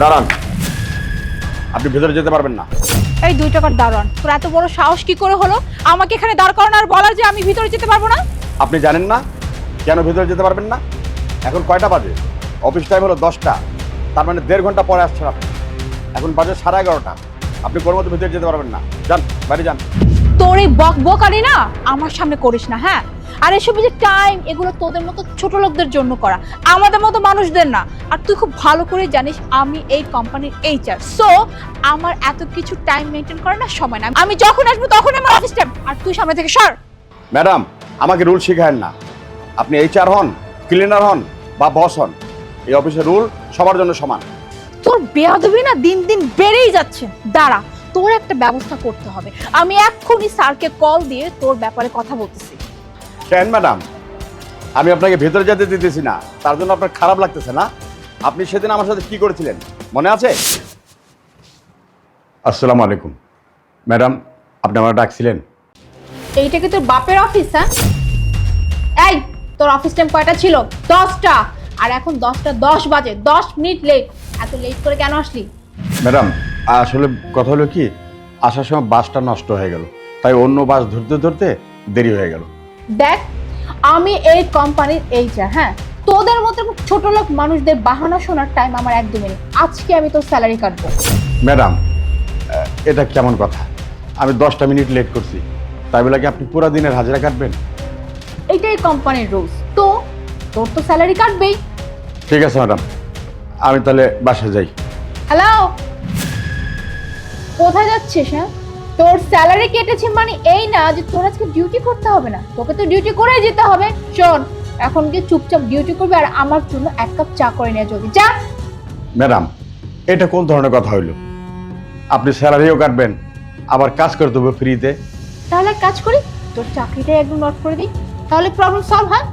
দাঁড়ান। আপনি ভেতরে যেতে পারবেন না। এই দুই টাকার দারোয়ান তোর এত বড় সাহস কি করে হলো? আমাকে এখানে দাঁড় করানো আর বলার যে আমি ভিতরে যেতে পারব না? আপনি জানেন না কেন ভেতরে যেতে পারবেন না? এখন কয়টা বাজে? অফিস টাইম হলো দশটা। তার মানে দেড় ঘণ্টা পরে আসছেন আপনি। এখন বাজে সাড়ে এগারোটা। আপনি কোনো মতো ভেতরে যেতে পারবেন না। যান বাড়ি যান। তোর এই বক বকারি না আমার সামনে করিস না হ্যাঁ? আর এসব যে টাইম এগুলো তোদের মতো ছোট লোকদের জন্য করা। আমাদের মতো মানুষদের না। আর তুই খুব ভালো করে জানিস আমি এই কোম্পানির এইচআর সো আমার এত কিছু টাইম মেনটেন করার না সময় না। আমি যখন আসব তখন আমার অফিস টাইম আর তুই সামনে থেকে সর। ম্যাডাম আমাকে রুল শিখায়েন না। আপনি এইচআর হন ক্লিনার হন বা বস হন। এই অফিসের রুল সবার জন্য সমান। তোর বেয়াদবি না দিন দিন বেড়েই যাচ্ছে। দাঁড়া তোর একটা ব্যবস্থা করতে হবে। আমি এক্ষুনি স্যারকে কল দিয়ে তোর ব্যাপারে কথা বলতেছি। কেন ম্যাডাম আমি আপনাকে ভেতরে যেতে দিতেছি না। তার জন্য আপনার খারাপ লাগতেছে না? আপনি সেদিন আমার সাথে কি করেছিলেন? মনে আছে? আসসালামু আলাইকুম। ম্যাডাম আপনি আমার ডাকছিলেন। এইটা কি তোর বাপের অফিস হ্যাঁ? এই তোর অফিস টাইম কয়টা ছিল? দশটা। আর এখন দশটা দশ বাজে। দশ মিনিট লেট এত লেট করে কেন আসলি? ম্যাডাম আসলে কথা হলো কি আসার সময় বাসটা নষ্ট হয়ে গেল। তাই অন্য বাস ধরতে ধরতে দেরি হয়ে গেল। দেখ আমি এই কোম্পানির এইচআর হ্যাঁ? তোদের মতো ছোট লোক মানুষদের বাহানা শোনার টাইম আমার একদমই নেই। আজকে আমি তোর স্যালারি কাটবো। ম্যাডাম এটা কেমন কথা? আমি দশটা মিনিট লেট করছি। তাই বলে কি আপনি পুরো দিনের হাজিরা কাটবেন? এটাই কোম্পানির রুলস তো তোর তো স্যালারি কাটবেই। ঠিক আছে ম্যাডাম আমি তাহলে বাসায় যাই। হ্যালো কোথায় যাচ্ছিস হ্যাঁ? তোর স্যালারি কেটেছে মানে এই না যে তোর আজকে ডিউটি করতে হবে না। তোকে তো ডিউটি করে যেতে হবে। শোন এখন গিয়ে চুপচাপ ডিউটি করবে আর আমার জন্য এক কাপ চা করে নিয়ে যদি যা! ম্যাডাম এটা কোন ধরনের কথা হইল? আপনি স্যালারিও কাটবেন আবার কাজ করতে হবে ফ্রিতে। তাহলে কাজ করি তোর চাকরিটাই একদম নট করে দিই। তাহলে প্রবলেম সলভ হয়?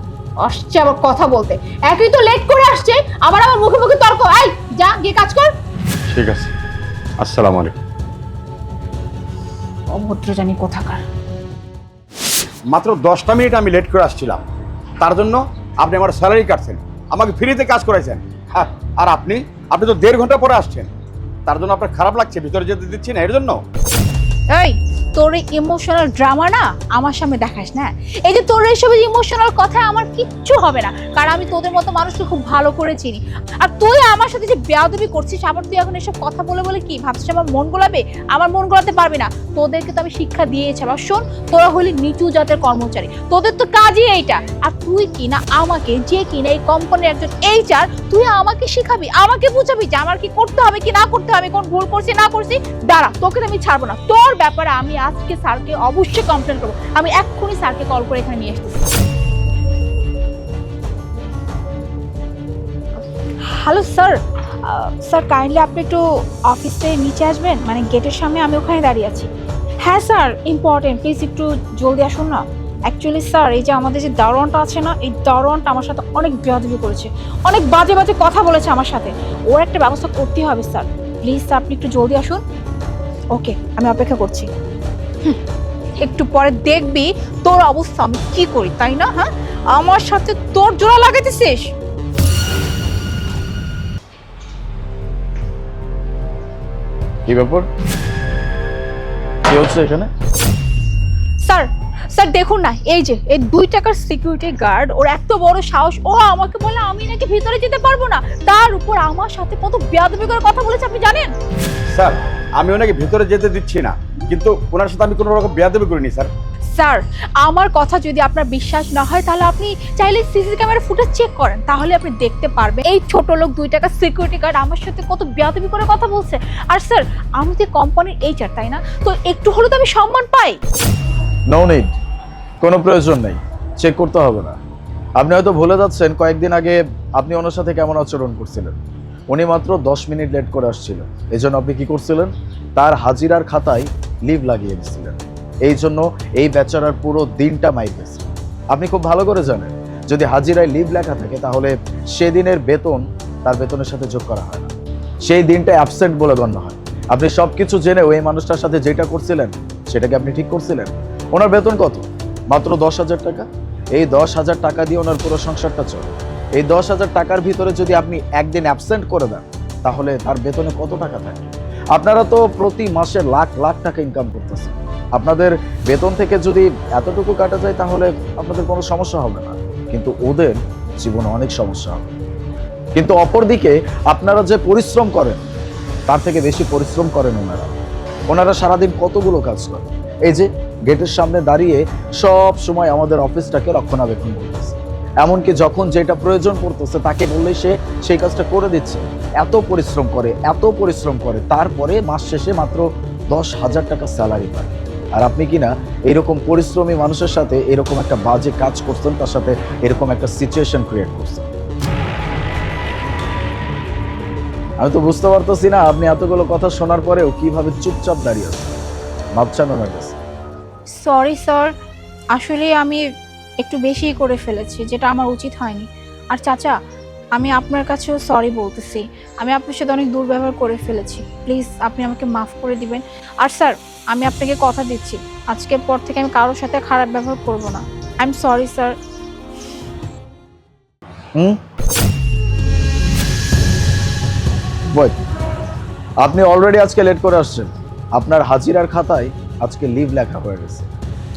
আসছে আবার কথা বলতে। একই তো লেট করে আসছে আবার আমার মুখে মুখে তর্ক। এই যা গিয়ে কাজ কর। ঠিক আছে। আসসালামু আলাইকুম। অভদ্র জানি কোথাকার। মাত্র দশটা মিনিট আমি লেট করে আসছিলাম। তার জন্য আপনি আমার স্যালারি কাটছেন। আমাকে ফ্রিতে কাজ করেছেন হ্যাঁ, আর আপনি? আপনি তো দেড় ঘণ্টা পরে আসছেন। তার জন্য আপনার খারাপ লাগছে ভিতরে যেতে দিচ্ছি না এর জন্য? এই তোর এই ইমোশনাল ড্রামা না আমার সামনে দেখাস, না? এই যে তোর এইসব ইমোশনাল কথা আমার কিচ্ছু হবে না। কারণ আমি তোদের মতো মানুষকে খুব ভালো করে চিনি। আর তুই আমার সাথে যে বেয়াদবি করছিস, আমার তুই এখন এসব কথা বলে বলে কি ভাবছিস? আমার মন গোলাবে? আমার মন গোলাতে পারবি না। তোদেরকে তো আমি শিক্ষা দিয়েছি। আবার শোন, তোরা হলি নিচু জাতের কর্মচারী। তোদের তো কাজই এইটা। আর তুই কি না আমাকে, যে কিনা এই কোম্পানির একজন এইচআর তুই আমাকে শিখাবি, আমাকে বুঝাবি যে আমার কি করতে হবে, কি না করতে হবে, কোন ভুল করছি, না করছি? দাঁড়া, তোকে তো আমি ছাড়বো না। তোর ব্যাপারে আমি আজকে স্যারকে অবশ্যই কমপ্লেন করব। আমি এক্ষুনি স্যারকে কল করে এখানে নিয়ে এসেছি হ্যালো স্যার স্যার কাইন্ডলি আপনি একটু অফিসে নিচে আসবেন? মানে গেটের সামনে আমি ওখানে দাঁড়িয়ে আছি। হ্যাঁ স্যার ইম্পর্টেন্ট প্লিজ একটু জলদি আসুন না। অ্যাকচুয়ালি স্যার এই যে আমাদের যে দারোয়ানটা আছে না, এই দারোয়ানটা আমার সাথে অনেক বেয়াদবি করেছে। অনেক বাজে বাজে কথা বলেছে আমার সাথে। ওর একটা ব্যবস্থা করতেই হবে স্যার প্লিজ স্যার আপনি একটু জলদি আসুন। ওকে আমি অপেক্ষা করছি। একটু পরে দেখবি তোর অবস্থা আমি কি করি তাই না? হ্যাঁ? আমার সাথে তোর জোড়া লাগাইতেছিস? কি ব্যাপার? কি হচ্ছে এখানে? স্যার স্যার দেখুন না এই যে এই দুই টাকার সিকিউরিটি গার্ড ওর এত বড় সাহস ও আমাকে বলে আমি নাকি ভিতরে যেতে পারব না। তার উপর আমার সাথে কত বেয়াদবি করে কথা বলেছে আপনি জানেন? স্যার আমি ওনাকে ভিতরে যেতে দিচ্ছি না। কিন্তু ওনার সাথে আমি কোনো রকম বেয়াদবি করিনি স্যার। স্যার আমার কথা যদি আপনার বিশ্বাস না হয় তাহলে আপনি চাইলে সিসি ক্যামেরা ফুটেজ চেক করেন তাহলে আপনি দেখতে পারবেন। এই ছোট লোক দুই টাকা সিকিউরিটি গার্ড আমার সাথে কত বেয়াদবি করে কথা বলছে। আর স্যার আমি তো কোম্পানির এইচআর তাই না? তো একটু হলেও তো আমি সম্মান পাই। নো নিড কোনো প্রয়োজন নেই। চেক করতে হবে না। আপনি হয়তো ভুলে যাচ্ছেন কয়েকদিন আগে আপনি ওনার সাথে কেমন আচরণ করছিলেন। উনি মাত্র দশ মিনিট লেট করে আসছিল এই জন্য আপনি কি করছিলেন? তার হাজিরার খাতায় লিভ লাগিয়ে দিচ্ছিলেন এই জন্য এই বেচারার পুরো দিনটা মাইর গেছে। আপনি খুব ভালো করে জানেন, যদি হাজিরায় লিভ লেখা থাকে, তাহলে সেদিনের বেতন তার বেতনের সাথে যোগ করা হয় না। সেই দিনটা অ্যাবসেন্ট বলে গণ্য হয়। আপনি সব কিছু জেনে ওই মানুষটার সাথে যেটা করছিলেন, সেটাকে আপনি ঠিক করছিলেন। ওনার বেতন কত? মাত্র দশ হাজার টাকা? এই দশ হাজার টাকা দিয়ে ওনার পুরো সংসারটা চলে। এই দশ হাজার টাকার ভিতরে যদি আপনি একদিন অ্যাবসেন্ট করে দেন, তাহলে তার বেতনে কত টাকা থাকে? আপনারা তো প্রতি মাসে লাখ লাখ টাকা ইনকাম করতেছেন। আপনাদের বেতন থেকে যদি এতটুকু কাটা যায়, তাহলে আপনাদের কোনো সমস্যা হবে না। কিন্তু ওদের জীবনে অনেক সমস্যা হবে। কিন্তু অপরদিকে আপনারা যে পরিশ্রম করেন, তার থেকে বেশি পরিশ্রম করেন ওনারা। ওনারা সারাদিন কতগুলো কাজ করেন? এই যে গেটের সামনে দাঁড়িয়ে সব সময় আমাদের অফিসটাকে রক্ষণাবেক্ষণ করতেছে। এমনকি যখন যেটা প্রয়োজন পড়তেছে, তাকে বললে সে সেই কাজটা করে দিচ্ছে। এত পরিশ্রম করে, এত পরিশ্রম করে, তারপরে মাস শেষে মাত্র দশ হাজার টাকা স্যালারি পায়। আর আপনি কি না, এরকম পরিশ্রমী মানুষের সাথে এরকম একটা বাজে কাজ করছেন, তার সাথে এরকম একটা সিচুয়েশন ক্রিয়েট করছেন। আমি তো বুঝতে পারতেছি না, আপনি এতগুলো কথা শোনার পরেও কীভাবে চুপচাপ দাঁড়িয়ে আছেন। ভাবছেন ওনার কাছে সরি স্যার আসলে আমি একটু বেশিই করে ফেলেছি, যেটা আমার উচিত হয়নি। আর চাচা আমি আপনার কাছেও সরি বলতেছি। আমি আপনার সাথে অনেক দুর্ব্যবহার করে ফেলেছি। প্লিজ আপনি আমাকে মাফ করে দিবেন। আর স্যার আমি আপনাকে কথা দিচ্ছি। আজকের পর থেকে আমি কারোর সাথে খারাপ ব্যবহার করব না। I am sorry sir hmm আপনি অলরেডি আজকে লেট করে আসছেন। আপনার হাজিরার খাতায় আজকে লিভ লেখা হয়ে গেছে।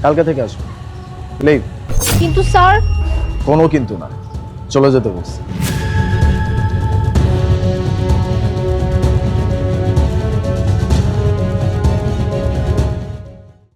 কালকে থেকে আসবেন লিভ কিন্তু স্যার কোনো কিন্তু না। চলে যেতে বলছি।